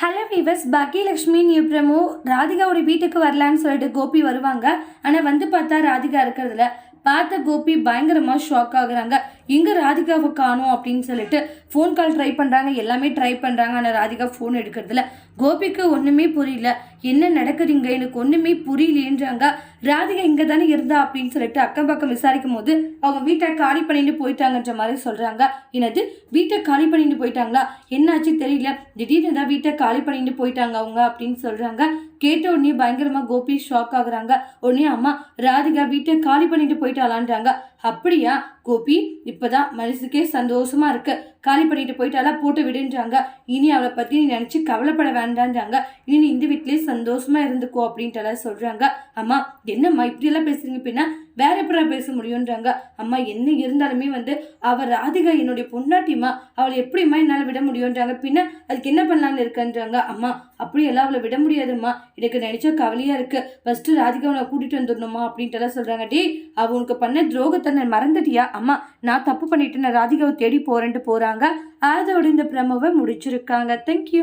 Hello viewers Baakiyalakshmi new promo ராதிகாவோட வீட்டுக்கு வரலான்னு சொல்லிட்டு கோபி வருவாங்க. ஆனால் வந்து பார்த்தா ராதிகா இருக்கிறதுல பார்த்த கோபி பயங்கரமாக ஷாக் ஆகுறாங்க. எங்கே ராதிகாவை காணும் அப்படின்னு சொல்லிட்டு ஃபோன் கால் ட்ரை பண்ணுறாங்க எல்லாமே ட்ரை பண்ணுறாங்க ஆனால் ராதிகா ஃபோன் எடுக்கிறதுல கோபிக்கு ஒன்றுமே புரியல. என்ன நடக்குறீங்க எனக்கு ஒன்றுமே புரியலேன்றாங்க. ராதிகா இங்கே தானே இருந்தா அப்படின்னு சொல்லிட்டு அக்கம் பக்கம் விசாரிக்கும் போது அவங்க வீட்டை காலி பண்ணிட்டு போயிட்டாங்கன்ற மாதிரி சொல்கிறாங்க என்னது? வீட்டை காலி பண்ணிட்டு போயிட்டாங்களா? என்னாச்சு தெரியல. திடீர்னு தான் வீட்டை காலி பண்ணிட்டு போயிட்டாங்க அவங்க அப்படின்னு சொல்கிறாங்க கேட்ட உடனே பயங்கரமாக கோபி ஷாக் ஆகுறாங்க. உடனே அம்மா ராதிகா வீட்டை காலி பண்ணிட்டு போயிட்டாளான்றாங்க. அப்படியா கோபி? இப்போதான் மனசுக்கே சந்தோஷமா இருக்கு. காலி பண்ணிட்டு போயிட்டாலா போட்டு விடுன்றாங்க. இனி அவளை பத்தி நீ நினைச்சு கவலைப்பட வேண்டான்றாங்க. இனி நீ இந்த வீட்லயே சந்தோஷமா இருந்துக்கோ அப்படின்ட்டு சொல்றாங்க. அம்மா என்னம்மா இப்படியெல்லாம் பேசுறீங்க பின்னா? வேற எப்படா பேச முடியுன்றாங்க அம்மா என்ன இருந்தாலுமே வந்து அவ ராதிகா என்னுடைய பொண்டாட்டிமா அவளை எப்படிம்மா என்னால் விட முடியுன்றாங்க பின்ன அதுக்கு என்ன பண்ணலான்னு இருக்கன்றாங்க? அம்மா அப்படியெல்லாம் அவளை விட முடியாதும்மா. எனக்கு நினைச்சா கவலையா இருக்கு. ஃபர்ஸ்ட் ராதிகா அவளை கூட்டிட்டு வந்துடணுமா அப்படின்ட்டு எல்லாம் சொல்றாங்க. டே அவனுக்கு உனக்கு பண்ண துரோகத்தை நான் மறந்துட்டியா? அம்மா நான் தப்பு பண்ணிட்டு நான் ராதிகாவை தேடி போறேன்ட்டு போறாங்க அதோட இந்த ப்ரமோவை முடிச்சிருக்காங்க. தேங்க்யூ